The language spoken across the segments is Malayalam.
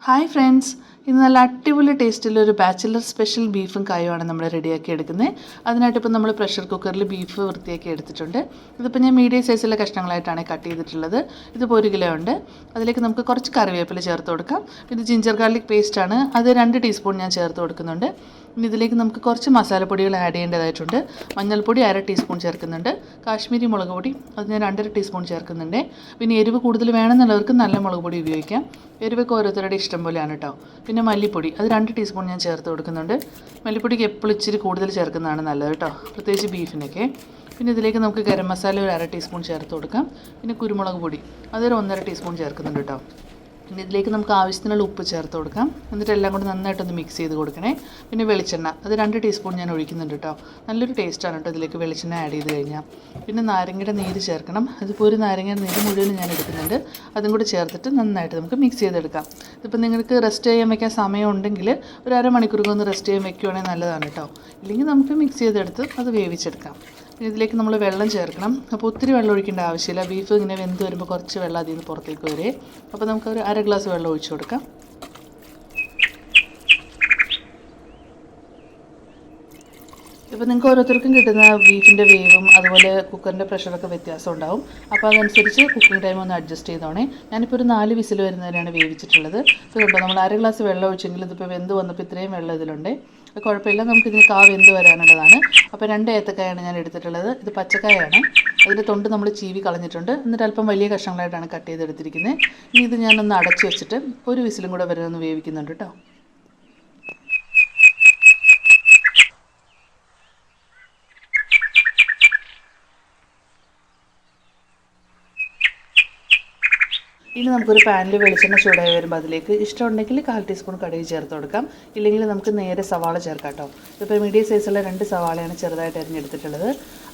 hi friends ഇന്ന് നല്ല അടിപൊളി ടേസ്റ്റിലൊരു ബാച്ചിലർ സ്പെഷ്യൽ ബീഫും കായുമാണ് നമ്മൾ റെഡിയാക്കി എടുക്കുന്നത് അതിനായിട്ട് ഇപ്പോൾ നമ്മൾ പ്രഷർ കുക്കറിൽ ബീഫ് വൃത്തിയാക്കി എടുത്തിട്ടുണ്ട്. ഇതിപ്പോൾ ഞാൻ മീഡിയം സൈസിലെ കഷ്ണങ്ങളായിട്ടാണ് കട്ട് ചെയ്തിട്ടുള്ളത്. ഇതിപ്പോൾ ഒരു കിലോ ഉണ്ട്. അതിലേക്ക് നമുക്ക് കുറച്ച് കറിവേപ്പില ചേർത്ത് കൊടുക്കാം. ഇത് ജിഞ്ചർ ഗാർലിക് പേസ്റ്റ് ആണ്. അത് രണ്ട് ടീസ്പൂൺ ഞാൻ ചേർത്ത് കൊടുക്കുന്നുണ്ട്. ഇനി ഇതിലേക്ക് നമുക്ക് കുറച്ച് മസാലപ്പൊടികൾ ആഡ് ചെയ്യേണ്ടതായിട്ടുണ്ട്. മഞ്ഞൾപ്പൊടി അര ടീസ്പൂൺ ചേർക്കുന്നുണ്ട്. കാശ്മീരി മുളക് പൊടി അത് ഞാൻ രണ്ടര ടീസ്പൂൺ ചേർക്കുന്നുണ്ട്. പിന്നെ എരിവ് കൂടുതൽ വേണമെന്നുള്ളവർക്ക് നല്ല മുളക് പൊടി ഉപയോഗിക്കാം. എരിവൊക്കെ ഓരോരുത്തരുടെ ഇഷ്ടം പോലെയാണ് കേട്ടോ പിന്നെ മല്ലിപ്പൊടി. അത് രണ്ട് ടീസ്പൂൺ ഞാൻ ചേർത്ത് കൊടുക്കുന്നുണ്ട്. മല്ലിപ്പൊടിക്ക് എപ്പോഴും ഇച്ചിരി കൂടുതൽ ചേർക്കുന്നതാണ് നല്ലത് കേട്ടോ പ്രത്യേകിച്ച് ബീഫിനൊക്കെ. പിന്നെ ഇതിലേക്ക് നമുക്ക് ഗരം മസാല ഒരു അര ടീസ്പൂൺ ചേർത്ത് കൊടുക്കാം. പിന്നെ കുരുമുളക് പൊടി. അതൊരു ഒന്നര ടീസ്പൂൺ ചേർക്കുന്നുണ്ട് കേട്ടോ പിന്നെ ഇതിലേക്ക് നമുക്ക് ആവശ്യത്തിനുള്ള ഉപ്പ് ചേർത്ത് കൊടുക്കാം. എന്നിട്ട് എല്ലാം കൂടി നന്നായിട്ടൊന്ന് മിക്സ് ചെയ്ത് കൊടുക്കണേ. പിന്നെ വെളിച്ചെണ്ണ. അത് രണ്ട് ടീസ്പൂൺ ഞാൻ ഒഴിക്കുന്നുണ്ട് കേട്ടോ നല്ലൊരു ടേസ്റ്റാണ് കേട്ടോ ഇതിലേക്ക് വെളിച്ചെണ്ണ ആഡ് ചെയ്ത് കഴിഞ്ഞാൽ പിന്നെ നാരങ്ങയുടെ നീര് ചേർക്കണം. അതിപ്പോൾ ഒരു നാരങ്ങയുടെ നീര് മുഴുവൻ ഞാൻ എടുക്കുന്നുണ്ട്. അതും കൂടി ചേർത്തിട്ട് നന്നായിട്ട് നമുക്ക് മിക്സ് ചെയ്തെടുക്കാം. ഇതിപ്പോൾ നിങ്ങൾക്ക് റെസ്റ്റ് ചെയ്യാൻ വയ്ക്കാൻ സമയം ഉണ്ടെങ്കിൽ ഒരു അരമണിക്കൂർ ഒന്ന് റെസ്റ്റ് ചെയ്യാൻ വെക്കുവാണെങ്കിൽ നല്ലതാണ് കേട്ടോ ഇല്ലെങ്കിൽ നമുക്ക് മിക്സ് ചെയ്തെടുത്ത് അത് വേവിച്ചെടുക്കാം. ഇതിലേക്ക് നമ്മൾ വെള്ളം ചേർക്കണം. അപ്പോൾ ഒത്തിരി വെള്ളം ഒഴിക്കേണ്ട ആവശ്യമില്ല. ബീഫ് ഇങ്ങനെ വെന്ത് വരുമ്പോൾ കുറച്ച് വെള്ളം അതിൽ നിന്ന് പുറത്തേക്ക് വരെ. അപ്പോൾ നമുക്ക് ഒരു അര ഗ്ലാസ് വെള്ളം ഒഴിച്ചു കൊടുക്കാം. ഇപ്പോൾ നിങ്ങൾക്ക് ഓരോരുത്തർക്കും കിട്ടുന്ന ബീഫിന്റെ വേവും അതുപോലെ കുക്കറിന്റെ പ്രഷറൊക്കെ വ്യത്യാസം ഉണ്ടാവും. അപ്പോൾ അതനുസരിച്ച് കുക്കിംഗ് ടൈം ഒന്ന് അഡ്ജസ്റ്റ് ചെയ്തോണേ. ഞാനിപ്പോൾ ഒരു നാല് വിസിൽ വരുന്നവരെയാണ് വേവിച്ചിട്ടുള്ളത്. ഇപ്പോൾ കണ്ടോ നമ്മൾ അര ഗ്ലാസ് വെള്ളം ഒഴിച്ചെങ്കിൽ ഇതിപ്പോൾ വെന്ത് വന്നപ്പോൾ ഇത്രയും വെള്ളം ഇതിലുണ്ട്. അപ്പോൾ കുഴപ്പമില്ല നമുക്കിതിന് കാ വെന്ത് വരാനുള്ളതാണ്. അപ്പോൾ രണ്ട് ഏത്തക്കായാണ് ഞാൻ എടുത്തിട്ടുള്ളത്. ഇത് പച്ചക്കായാണ്. അതിന്റെ തൊണ്ട് നമ്മൾ ചീവി കളഞ്ഞിട്ടുണ്ട്. എന്നിട്ട് അല്പം വലിയ കഷ്ണങ്ങളായിട്ടാണ് കട്ട് ചെയ്തെടുത്തിരിക്കുന്നത്. ഇനി ഇത് ഞാനൊന്ന് അടച്ചു വെച്ചിട്ട് ഒരു വിസിലും കൂടെ വരെ ഒന്ന് വേവിക്കുന്നുണ്ട് കേട്ടോ. ഇനി നമുക്കൊരു പാനിൽ വെളിച്ചെണ്ണ ചൂടായി വരുമ്പോൾ അതിലേക്ക് ഇഷ്ടമുണ്ടെങ്കിൽ കാൽ ടീസ്പൂൺ കടുക് ചേർത്ത് കൊടുക്കാം. ഇല്ലെങ്കിൽ നമുക്ക് നേരെ സവാള ചേർക്കാം കേട്ടോ ഇപ്പോൾ മീഡിയം സൈസുള്ള രണ്ട് സവാളയാണ് ചെറുതായിട്ട് അരിഞ്ഞെടുത്തിട്ടുള്ളത്.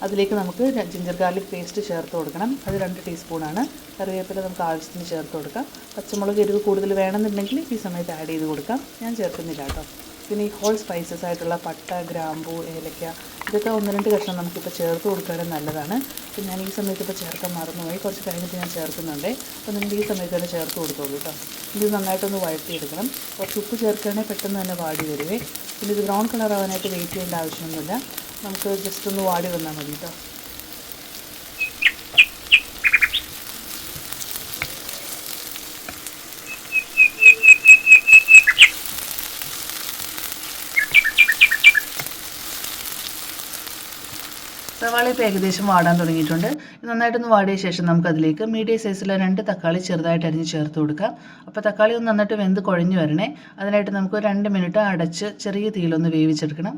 അതിലേക്ക് നമുക്ക് ജിഞ്ചർ ഗാർലിക് പേസ്റ്റ് ചേർത്ത് കൊടുക്കണം. അത് രണ്ട് ടീസ്പൂണാണ് കറിവേപ്പില നമുക്ക് ആവശ്യത്തിന് ചേർത്ത് കൊടുക്കാം. പച്ചമുളക് എരിവ് കൂടുതൽ വേണമെന്നുണ്ടെങ്കിൽ ഈ സമയത്ത് ആഡ് ചെയ്ത് കൊടുക്കാം. ഞാൻ ചേർക്കുന്നില്ല കേട്ടോ പിന്നെ ഈ ഹോൾ സ്പൈസസ് ആയിട്ടുള്ള പട്ട ഗ്രാമ്പു ഏലക്ക ഇതൊക്കെ ഒന്ന് രണ്ട് കഷ്ണം നമുക്കിപ്പോൾ ചേർത്ത് കൊടുക്കുകയാണെങ്കിൽ നല്ലതാണ്. അപ്പോൾ ഞാൻ ഈ സമയത്ത് ഇപ്പോൾ ചേർക്കാൻ മറന്നുപോയി. കുറച്ച് കഴിഞ്ഞിട്ട് ഞാൻ ചേർക്കുന്നുണ്ട്. അപ്പോൾ നിങ്ങൾ ഈ സമയത്ത് തന്നെ ചേർത്ത് കൊടുത്തോളൂ കേട്ടോ ഇത് നന്നായിട്ടൊന്ന് വഴറ്റിയെടുക്കണം. കുറച്ച് ഉപ്പ് ചേർക്കുകയാണെങ്കിൽ പെട്ടെന്ന് തന്നെ വാടി വരുവേ. പിന്നെ ഇത് ബ്രൗൺ കളർ ആവാനായിട്ട് വെയിറ്റ് ചെയ്യേണ്ട ആവശ്യമൊന്നുമില്ല. നമുക്ക് ജസ്റ്റ് ഒന്ന് വാടി വന്നാൽ മതി കേട്ടോ സവാള ഇപ്പോൾ ഏകദേശം വാടാൻ തുടങ്ങിയിട്ടുണ്ട്. നന്നായിട്ടൊന്ന് വാടിയ ശേഷം നമുക്കതിലേക്ക് മീഡിയം സൈസിലെ രണ്ട് തക്കാളി ചെറുതായിട്ട് അരിഞ്ഞ് ചേർത്ത് കൊടുക്കാം. അപ്പോൾ തക്കാളി ഒന്ന് നന്നായിട്ട് വെന്ത് കുഴഞ്ഞു വരണേ. അതിനായിട്ട് നമുക്ക് രണ്ട് മിനിറ്റ് അടച്ച് ചെറിയ തീയിലൊന്ന് വേവിച്ചെടുക്കണം.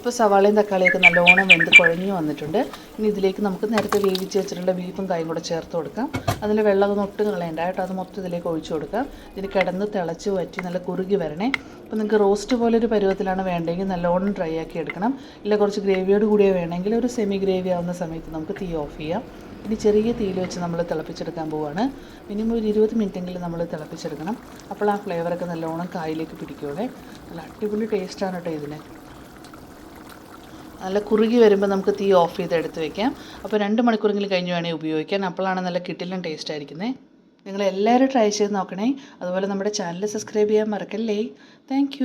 ഇപ്പോൾ സവാളയും തക്കാളിയൊക്കെ നല്ലോണം വെന്ത് കുഴഞ്ഞു വന്നിട്ടുണ്ട്. ഇനി ഇതിലേക്ക് നമുക്ക് നേരത്തെ വേവിച്ച് വെച്ചിട്ടുള്ള ബീഫും കായും കൂടെ ചേർത്ത് കൊടുക്കാം. അതിൽ വെള്ളം ഒട്ടും കളയണ്ട കേട്ടോ. അത് മൊത്തം ഇതിലേക്ക് ഒഴിച്ചു കൊടുക്കാം. ഇതിന് കിടന്ന് തിളച്ച് വറ്റി നല്ല കുറുകി വരണേ. അപ്പോൾ നിങ്ങൾക്ക് റോസ്റ്റ് പോലെ ഒരു പരുവത്തിലാണ് വേണ്ടെങ്കിൽ നല്ലോണം ഡ്രൈ ആക്കി എടുക്കണം. ഇല്ല കുറച്ച് ഗ്രേവിയോട് കൂടിയോ വേണമെങ്കിൽ ഒരു സെമി ഗ്രേവി ആവുന്ന സമയത്ത് നമുക്ക് തീ ഓഫ് ചെയ്യാം. ഇനി ചെറിയ തീയിൽ വെച്ച് നമ്മൾ തിളപ്പിച്ചെടുക്കാൻ പോവുകയാണ് മിനിമം ഒരു ഇരുപത് മിനിറ്റെങ്കിലും നമ്മൾ തിളപ്പിച്ചെടുക്കണം. അപ്പോൾ ആ ഫ്ലേവറൊക്കെ നല്ലോണം കായിലേക്ക് പിടിക്കുകയുള്ളേ നല്ല അടിപൊളി ടേസ്റ്റാണ് കേട്ടോ ഇതിന്. നല്ല കുറുകി വരുമ്പോൾ നമുക്ക് തീ ഓഫ് ചെയ്ത് എടുത്ത് വെക്കാം. അപ്പോൾ രണ്ട് മണിക്കൂറെങ്കിലും കഴിഞ്ഞ് വേണേൽ ഉപയോഗിക്കാൻ. അപ്പോഴാണ് നല്ല കിട്ടിലും ടേസ്റ്റ് ആയിരിക്കുന്നത് നിങ്ങൾ എല്ലാവരും ട്രൈ ചെയ്ത് നോക്കണേ. അതുപോലെ നമ്മുടെ ചാനൽ സബ്സ്ക്രൈബ് ചെയ്യാൻ മറക്കല്ലേ. താങ്ക്